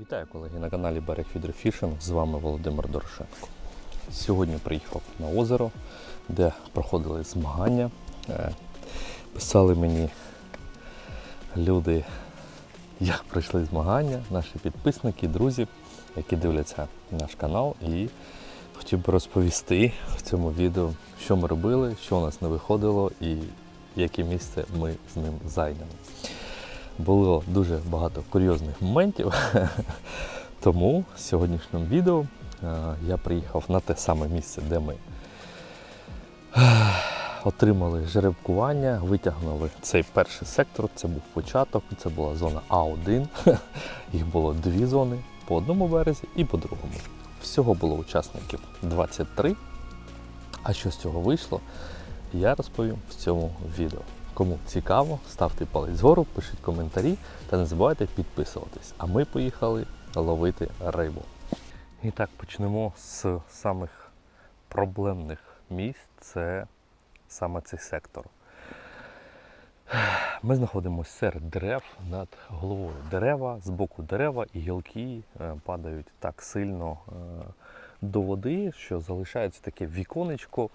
Вітаю колеги на каналі Берег Фідерфішинг. З вами Володимир Дорошенко. Сьогодні приїхав на озеро, де проходили змагання. Е, Писали мені люди, як пройшли змагання, наші підписники, друзі, які дивляться наш канал. І хотів би розповісти в цьому відео, що ми робили, що у нас не виходило і яке місце ми з ним зайняли. Було дуже багато курйозних моментів. Тому в сьогоднішньому відео е, я приїхав на те саме місце, де ми е, отримали жеребкування, витягнули цей перший сектор. Це був початок, це була зона А1. Їх було дві зони по одному березі і по другому. Всього було учасників 23. А що з цього вийшло, я розповім в цьому відео. Кому цікаво, ставте палець вгору, пишіть коментарі та не забувайте підписуватись. А ми поїхали ловити рибу. І так, почнемо з самих проблемних місць. Це саме цей сектор. Ми знаходимося серед дерев над головою. Дерева, з боку дерева і гілки е, падають так сильно е, до води, що залишається таке віконечко,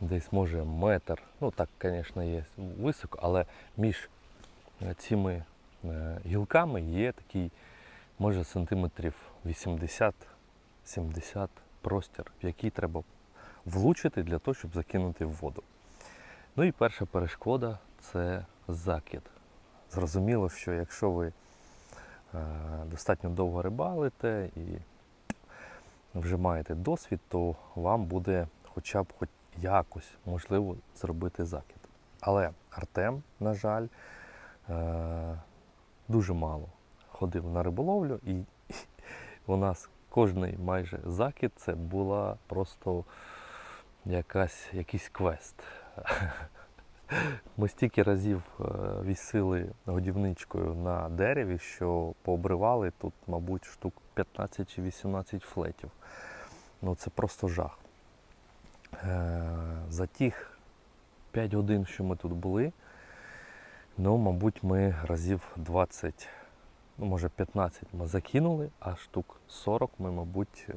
десь може метр. Ну так, звісно, є високо, але між е, цими е, гілками є такий, може, сантиметрів 80-70 простір, в який треба влучити для того, щоб закинути в воду. Ну і перша перешкода це закид. Зрозуміло, що якщо ви е, достатньо довго рибалите і вже маєте досвід, то вам буде хоча б хоч якось можливо зробити закид. Але Артем, на жаль, е, дуже мало ходив на риболовлю, і у нас кожний майже закид це була просто якась, якийсь квест. Ми стільки разів е, вісили годівничкою на дереві, що пообривали тут, мабуть, штук 15 чи 18 флетів. Ну це просто жах. Е, За тих 5 годин, що ми тут були, ну, мабуть, ми разів 20, ну, може 15 ми закинули, а штук 40 ми, мабуть, е,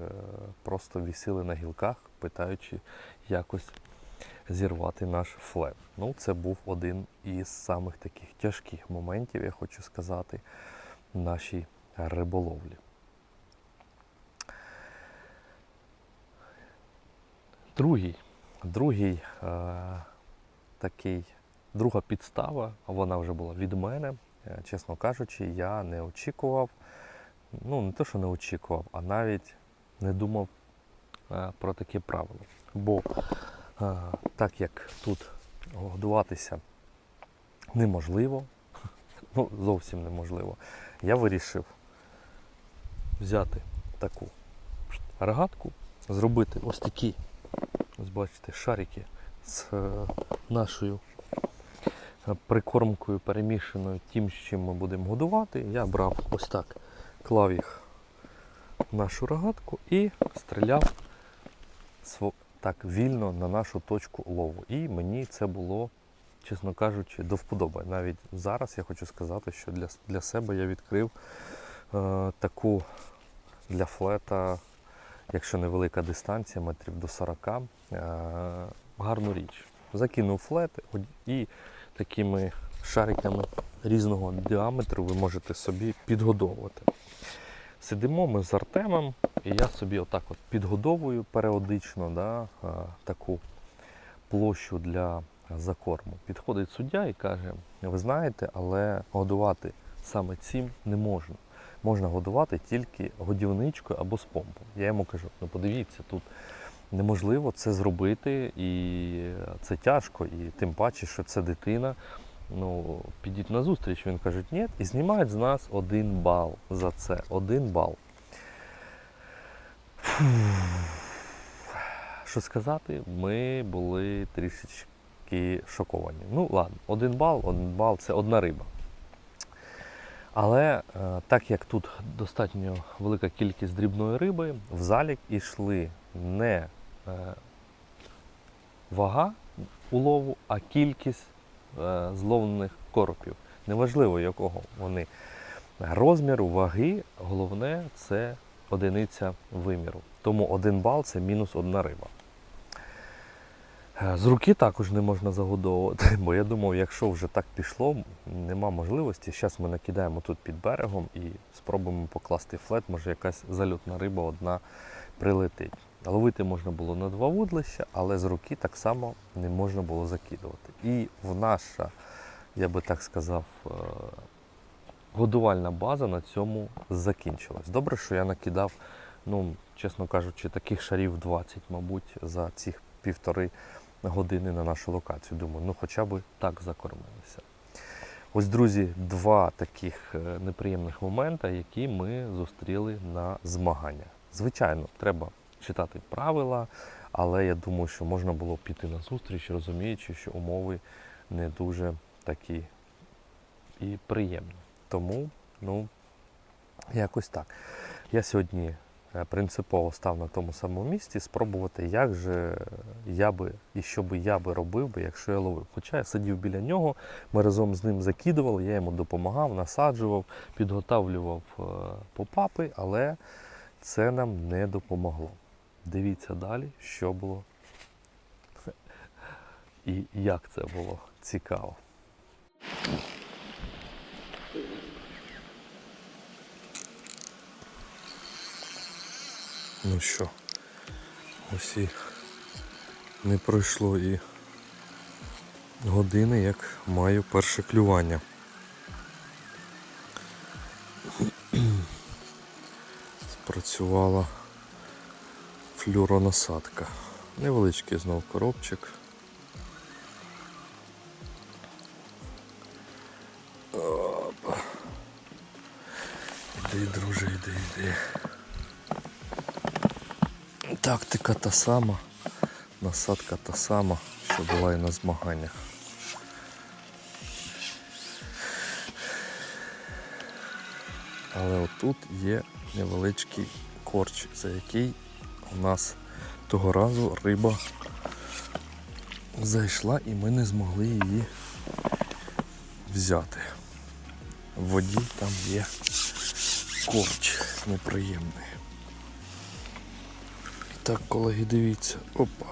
просто вісили на гілках, питаючи якось зірвати наш флеп. Ну, це був один із самих таких тяжких моментів, я хочу сказати, нашій риболовлі. Другий, другий е, такий, друга підстава, вона вже була від мене. Е, Чесно кажучи, я не очікував, ну не те, що не очікував, а навіть не думав е, про таке правило. Бо е, так як тут годуватися неможливо, ну зовсім неможливо, я вирішив взяти таку рогатку, зробити ось такі Ось бачите, шарики з е, нашою е, прикормкою перемішаною тим, з чим ми будемо годувати. Я брав ось так, клав їх в нашу рогатку і стріляв так вільно на нашу точку лову. І мені це було, чесно кажучи, до вподоби. Навіть зараз я хочу сказати, що для, для себе я відкрив е, таку для флета якщо невелика дистанція, метрів до 40, е, гарну річ. Закинув флет і такими шариками різного діаметру ви можете собі підгодовувати. Сидимо ми з Артемом, і я собі отак от підгодовую періодично да, е, таку площу для закорму. Підходить суддя і каже: ви знаєте, але годувати саме цим не можна можна годувати тільки годівничкою або з помпом. Я йому кажу, ну подивіться, тут неможливо це зробити, і це тяжко, і тим паче, що це дитина. Ну, підіть на зустріч, він каже, ні, і знімають з нас один бал за це. Один бал. Що сказати, ми були трішечки шоковані. Ну, ладно, один бал, один бал це одна риба. Але е, так як тут достатньо велика кількість дрібної риби, в залік ішли не е, вага улову, а кількість е, зловлених коропів. Неважливо, якого вони розміру, ваги, головне це одиниця виміру. Тому один бал це мінус одна риба. Е, З руки також не можна загодовувати, бо я думав, якщо вже так пішло, нема можливості. Зараз ми накидаємо тут під берегом і спробуємо покласти флет, може якась зальотна риба одна прилетить. Ловити можна було на два вудлища, але з руки так само не можна було закидувати. І в наша, я би так сказав, е, годувальна база на цьому закінчилась. Добре, що я накидав, ну, чесно кажучи, таких шарів 20, мабуть, за цих півтори години на нашу локацію. Думаю, ну хоча б так закормилися. Ось, друзі, два таких е, неприємних моменти, які ми зустріли на змаганнях. Звичайно, треба читати правила, але я думаю, що можна було піти на зустріч, розуміючи, що умови не дуже такі і приємні. Тому, ну, якось так. Я сьогодні принципово став на тому самому місці спробувати, як же я би і що би я би робив, би, якщо я ловив. Хоча я сидів біля нього, ми разом з ним закидували, я йому допомагав, насаджував, підготавлював е, попапи, але це нам не допомогло. Дивіться далі, що було і як це було цікаво. Ну що, ось і не пройшло і години, як маю перше клювання. Спрацювала флюронасадка. Невеличкий знов коробчик. Опа. Іди, друже, іди, іди. Тактика та сама, насадка та сама, що була і на змаганнях. Але отут є невеличкий корч, за який у нас того разу риба зайшла і ми не змогли її взяти. В воді там є корч неприємний. Так, колеги, дивіться. Опа.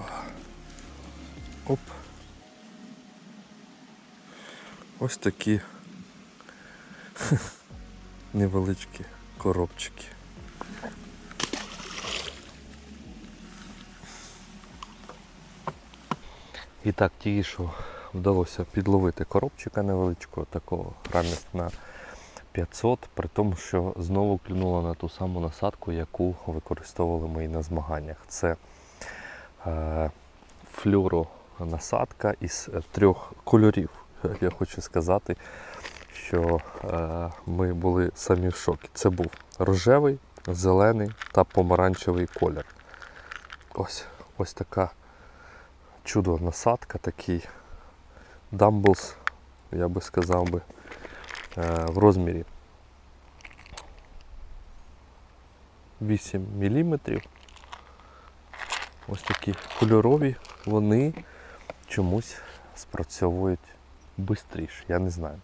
Оп. Ось такі невеличкі коробчики. І так, тільки що вдалося підловити коробчика невеличкого, такого грамів на 500, при тому, що знову клюнула на ту саму насадку, яку використовували ми і на змаганнях. Це е, флюронасадка із е, трьох кольорів. Я хочу сказати, що е, ми були самі в шокі. Це був рожевий, зелений та помаранчевий колір. Ось, ось така чудо насадка, такий дамблс, я би сказав би, в розмірі 8 мм. Ось такі кольорові, вони чомусь спрацьовують швидше, я не знаю.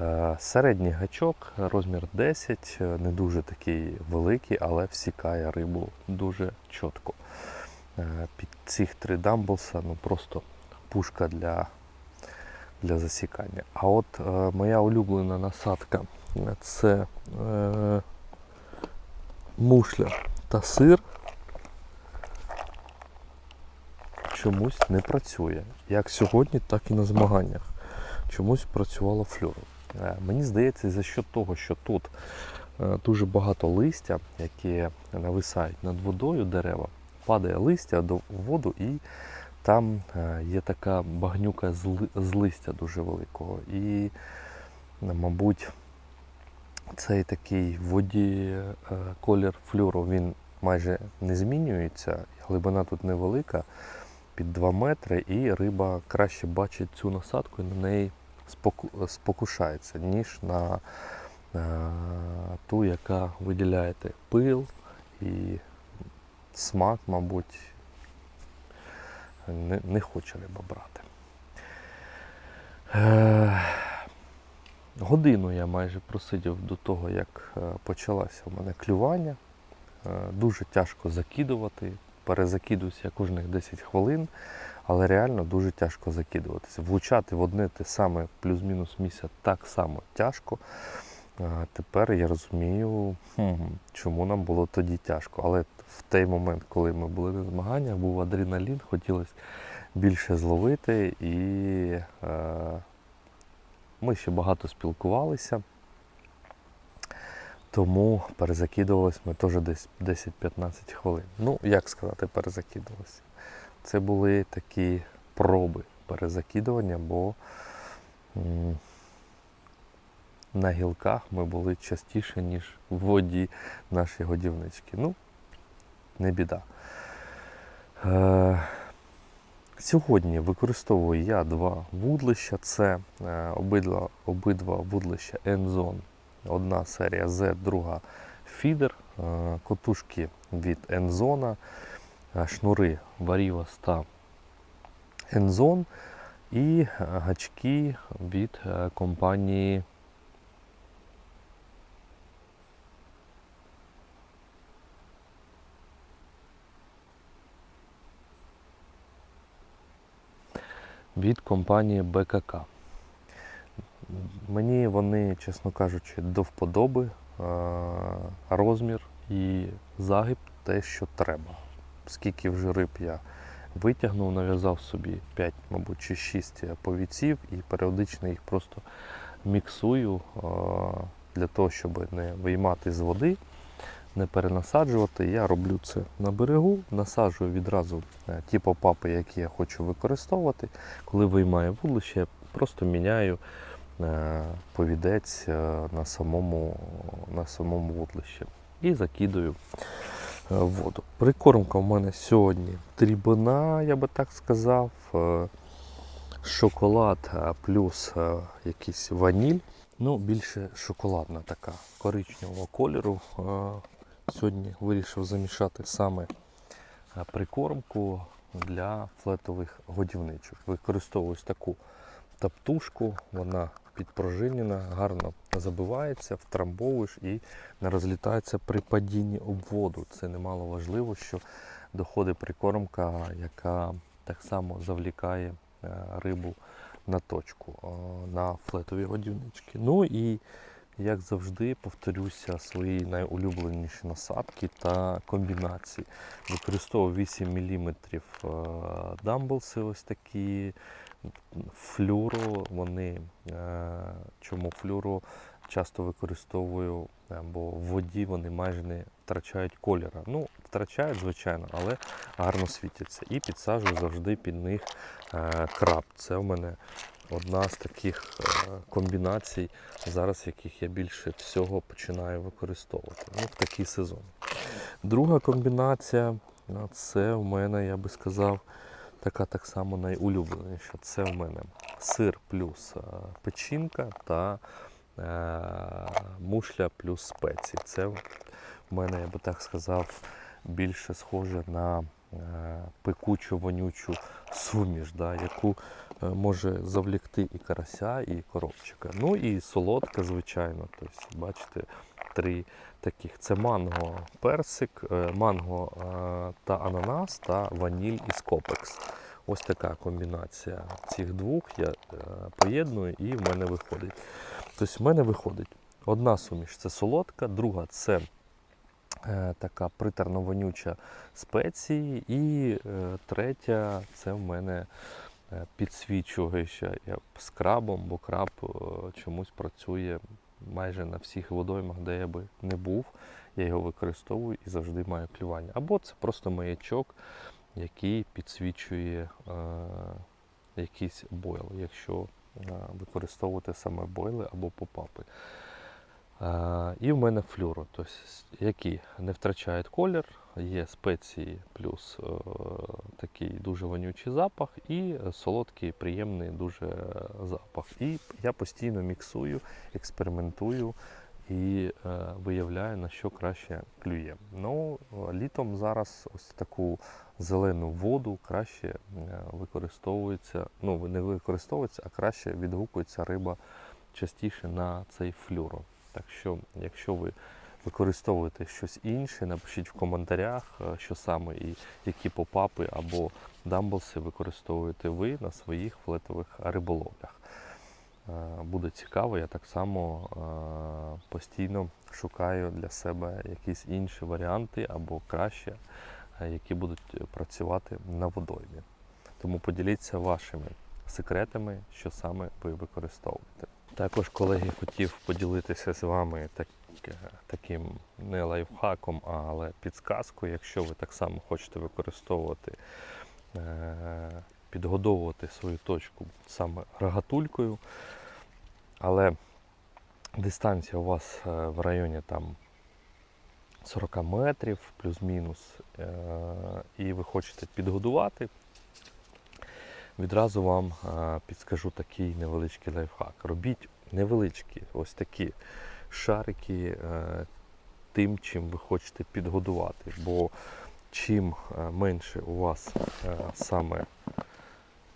Е, Середній гачок, розмір 10, е, не дуже такий великий, але всікає рибу дуже чітко. Е, Під цих три дамблса ну просто пушка для, для засікання. А от е, моя улюблена насадка е, це е, мушля та сир. Чомусь не працює. Як сьогодні, так і на змаганнях. Чомусь працювала флюром. Е, Мені здається, за що того, що тут е, дуже багато листя, які нависають над водою дерева, падає листя до воду і там е, є така багнюка з листя дуже великого. І, мабуть, цей такий воді е, колір флюру він майже не змінюється. Глибина тут невелика, під 2 метри, і риба краще бачить цю насадку і на неї спокушається, ніж на е, ту, яка виділяєте пил і смак, мабуть, не, не хоче риба брати. Е, Годину я майже просидів до того, як е, почалося у мене клювання. Е, Дуже тяжко закидувати. Перезакидуюся кожних 10 хвилин, але реально дуже тяжко закидуватися. Влучати в одне те саме плюс-мінус місяць так само тяжко. Тепер я розумію, чому нам було тоді тяжко. Але в той момент, коли ми були на змаганнях, був адреналін, хотілося більше зловити, і е, ми ще багато спілкувалися. Тому перезакидувалися ми теж десь 10-15 хвилин. Ну, як сказати, перезакидувалися. Це були такі проби перезакидування, бо на гілках ми були частіше, ніж в воді наші годівнички. Ну, не біда. Е, сьогодні використовую я два вудлища. Це е, обидва, обидва вудлища Enzone. Одна серія Z, друга фідер. Е, котушки від Enzone, е, шнури Variva 100 Enzone і гачки від е, компанії від компанії БКК. Мені вони, чесно кажучи, до вподоби. Е, Розмір і загиб те, що треба. Скільки вже риб я витягнув, нав'язав собі 5, мабуть, чи 6 повіців і періодично їх просто міксую е, для того, щоб не виймати з води, не перенасаджувати. Я роблю це на берегу, насаджую відразу е, ті попапи, які я хочу використовувати. Коли виймаю вудлище, я просто міняю е, повідець е, на самому, на самому вудлищі і закидаю воду. Прикормка в мене сьогодні дрібна, я би так сказав. Шоколад плюс якийсь ваніль. Ну, більше шоколадна така коричневого кольору. Сьогодні вирішив замішати саме е, прикормку для флетових годівничок. Використовую таку таптушку, вона підпружинена, гарно забивається, втрамбовуєш і не розлітається при падінні об воду. Це немало важливо, що доходить прикормка, яка так само завлікає е, рибу на точку, е, на флетові годівнички. Ну і як завжди, повторюся свої найулюбленіші насадки та комбінації. Використовував 8 мм дамблси ось такі, флюро. Вони, е, чому флюро часто використовую, е, бо в воді вони майже не втрачають кольора. Ну, втрачають, звичайно, але гарно світяться. І підсаджую завжди під них е, краб. Це в мене одна з таких е, комбінацій, зараз яких я більше всього починаю використовувати ну, в такий сезон. Друга комбінація ну, це в мене, я би сказав, така так само найулюбленіша. Це в мене сир плюс печінка та мушля плюс спеції. Це в мене, я би так сказав, більше схоже на е, пекучу вонючу суміш, да, яку е, може завлікти і карася, і коробчика. Ну і солодка, звичайно. Тобто, бачите, три таких: це манго, персик, е, манго е, та ананас та ваніль із копекс. Ось така комбінація цих двох я е, поєдную і в мене виходить. Тобто в мене виходить одна суміш це солодка, друга це е, така приторно-вонюча спеції, і е, третя це в мене е, підсвічуюча я з крабом, бо краб е, чомусь працює майже на всіх водоймах, де я би не був. Я його використовую і завжди маю клювання. Або це просто маячок, який підсвічує е, якийсь бойл, якщо використовувати саме бойли або попапи. Е, і в мене флюро, тобто, які не втрачають колір, є спеції плюс е, такий дуже вонючий запах, і солодкий, приємний дуже запах. І я постійно міксую, експериментую і е, виявляю, на що краще клює. Ну, літом зараз ось таку зелену воду краще е, використовується, ну не використовується, а краще відгукується риба частіше на цей флюро. Так що, якщо ви використовуєте щось інше, напишіть в коментарях, е, що саме і які попапи або дамблси використовуєте ви на своїх флетових риболовлях. Е, Буде цікаво, я так само е, постійно шукаю для себе якісь інші варіанти або краще, е, які будуть працювати на водоймі. Тому поділіться вашими секретами, що саме ви використовуєте. Також, колеги, хотів поділитися з вами так, таким не лайфхаком, але підсказкою, якщо ви так само хочете використовувати, підгодовувати свою точку саме рогатулькою, але дистанція у вас е, в районі там 40 метрів плюс-мінус, е, і ви хочете підгодувати, відразу вам е, підскажу такий невеличкий лайфхак. Робіть невеличкі ось такі шарики тим, чим ви хочете підгодувати. Бо чим менше у вас саме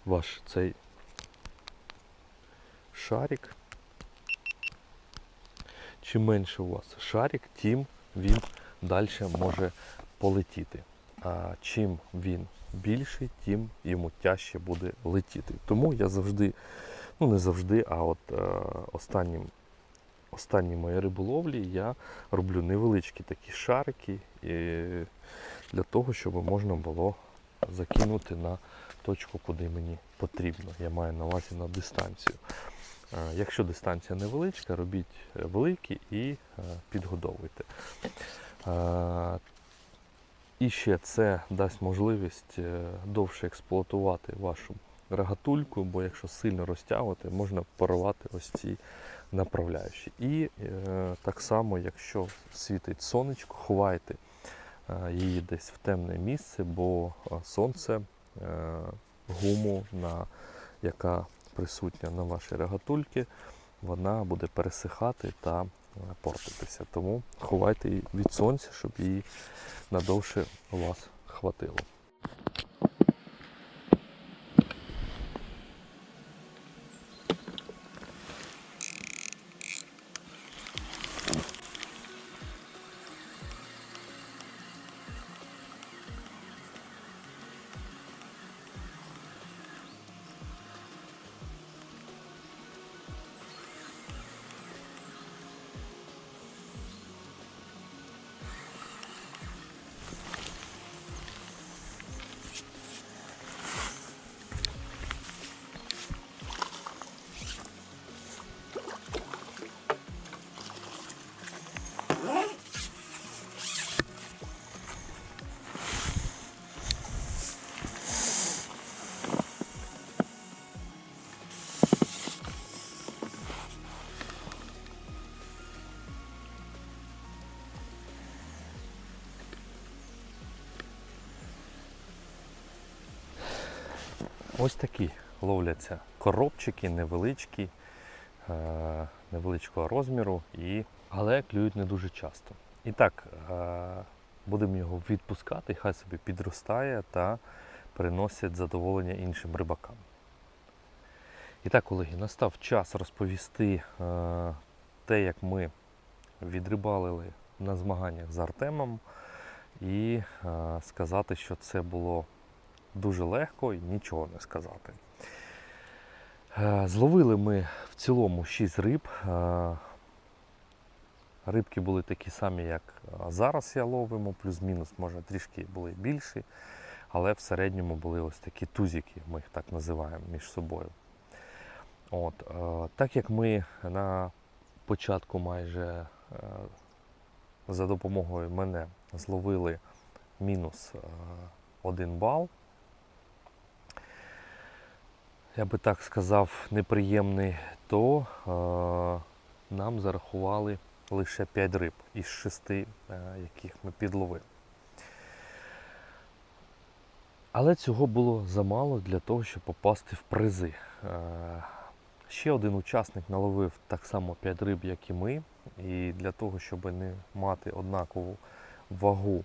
ваш цей шарик, чим менше у вас шарик, тим він далі може полетіти. А чим він більший, тим йому тяжче буде летіти. Тому я завжди, ну не завжди, а от е, останнім, останні мої риболовлі я роблю невеличкі такі шарики і для того, щоб можна було закинути на точку, куди мені потрібно. Я маю на увазі на дистанцію. Е, Якщо дистанція невеличка, робіть е, великі і е, підгодовуйте. І ще це дасть можливість довше експлуатувати вашу рогатульку, бо якщо сильно розтягувати, можна порвати ось ці направляючі. І так само, якщо світить сонечко, ховайте її десь в темне місце, бо е, сонце, е, гуму, на, яка присутня на вашій рогатульці, вона буде пересихати та е, портитися. Тому ховайте її від сонця, щоб її надовше у вас хватило. Ось такі ловляться коробчики невеличкі, е, невеличкого розміру, і... але клюють не дуже часто. І так, е, будемо його відпускати, хай собі підростає та приносить задоволення іншим рибакам. І так, колеги, настав час розповісти е, те, як ми відрибалили на змаганнях з Артемом, і сказати, що це було дуже легко і нічого не сказати. Е, Зловили ми в цілому 6 риб. Е, Рибки були такі самі, як е, зараз я ловимо, плюс-мінус, може трішки були більші, але в середньому були ось такі тузики, ми їх так називаємо між собою. От, так як ми на початку майже за допомогою мене зловили мінус е, один бал, я би так сказав, неприємний, то е, нам зарахували лише 5 риб із 6, е, яких ми підловили. Але цього було замало для того, щоб попасти в призи. Е, ще один учасник наловив так само 5 риб, як і ми. І для того, щоб не мати однакову вагу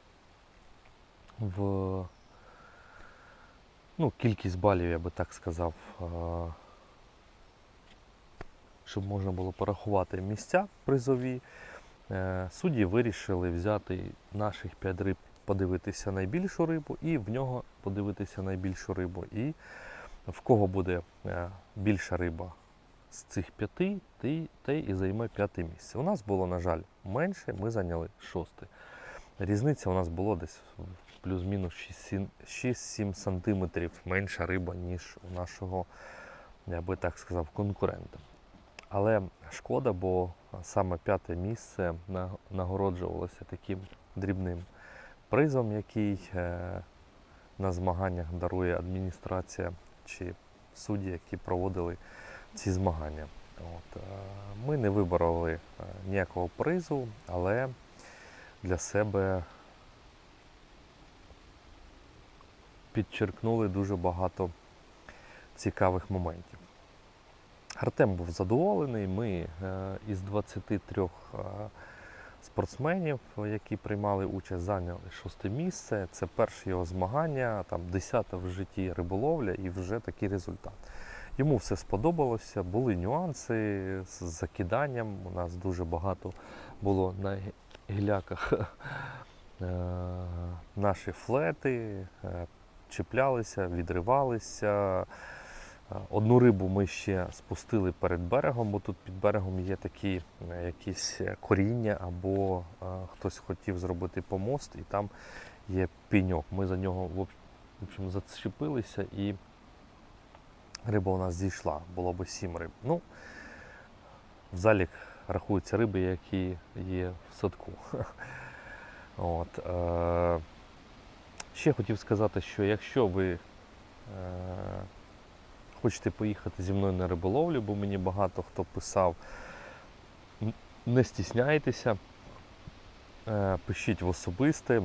в ну, кількість балів, я би так сказав, е, щоб можна було порахувати місця призові. Е, Судді вирішили взяти наших 5 риб, подивитися найбільшу рибу, і в нього подивитися найбільшу рибу. І в кого буде е, більша риба з цих п'яти, той і займе п'яте місце. У нас було, на жаль, менше, ми зайняли шосте. Різниця у нас було десь плюс-мінус 6-7 6-7 менша риба, ніж у нашого, я би так сказав, конкурента. Але шкода, бо саме п'яте місце нагороджувалося таким дрібним призом, який е, на змаганнях дарує адміністрація чи судді, які проводили ці змагання. От, е, ми не вибороли е, ніякого призу, але для себе підчеркнули дуже багато цікавих моментів. Артем був задоволений. Ми е, із 23 е, спортсменів, які приймали участь, зайняли шосте місце. Це перше його змагання, там десята в житті риболовля і вже такий результат. Йому все сподобалося, були нюанси з закиданням. У нас дуже багато було на гіляках е, наші флети, чіплялися, відривалися. Е, Одну рибу ми ще спустили перед берегом, бо тут під берегом є такі е, якісь коріння, або е, хтось хотів зробити помост, і там є піньок. Ми за нього в общем, зачепилися і риба у нас зійшла. Було би сім риб. Ну, в залік рахуються риби, які є в садку. От, е, ще хотів сказати, що якщо ви е, хочете поїхати зі мною на риболовлю, бо мені багато хто писав, не стісняйтеся, е, пишіть в особисте.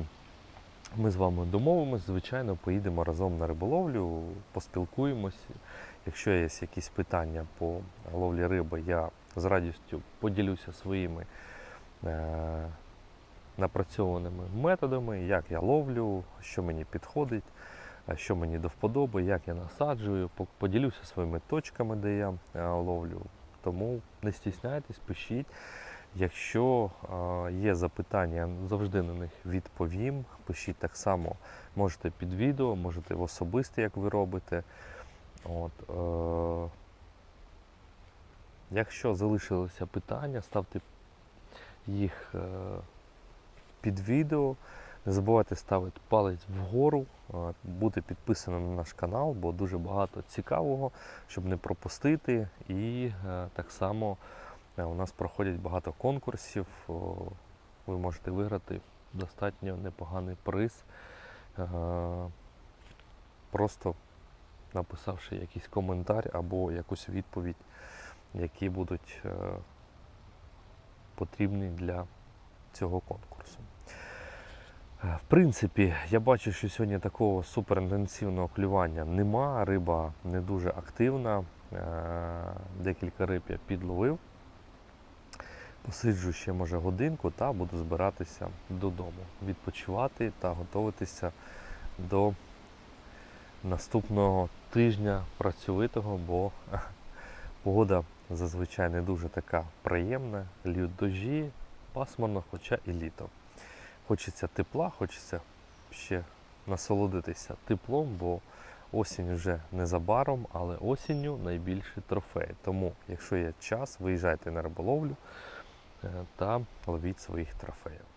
Ми з вами домовимось, звичайно, поїдемо разом на риболовлю, поспілкуємось. Якщо є якісь питання по ловлі риби, я з радістю поділюся своїми е, напрацьованими методами, як я ловлю, що мені підходить, е, що мені до вподоби, як я насаджую, поділюся своїми точками, де я е, ловлю. Тому не стісняйтесь, пишіть. Якщо е, є запитання, завжди на них відповім. Пишіть так само, можете під відео, можете в особисте, як ви робите. От, е, якщо залишилися питання, ставте їх під відео. Не забувайте ставити палець вгору, бути підписаним на наш канал, бо дуже багато цікавого, щоб не пропустити. І е, так само е, у нас проходять багато конкурсів. Ви можете виграти достатньо непоганий приз, е, просто написавши якийсь коментар або якусь відповідь, які будуть потрібні для цього конкурсу. Е, В принципі, я бачу, що сьогодні такого суперінтенсивного клювання нема. Риба не дуже активна. Е, Декілька риб я підловив. Посиджу ще може годинку та буду збиратися додому, відпочивати та готуватися до наступного тижня працьовитого, бо погода зазвичай не дуже така приємна. Лють дожі, пасмурно, хоча і літо. Хочеться тепла, хочеться ще насолодитися теплом, бо осінь вже незабаром, але осінню найбільший трофей. Тому, якщо є час, виїжджайте на риболовлю е, та ловіть своїх трофеїв.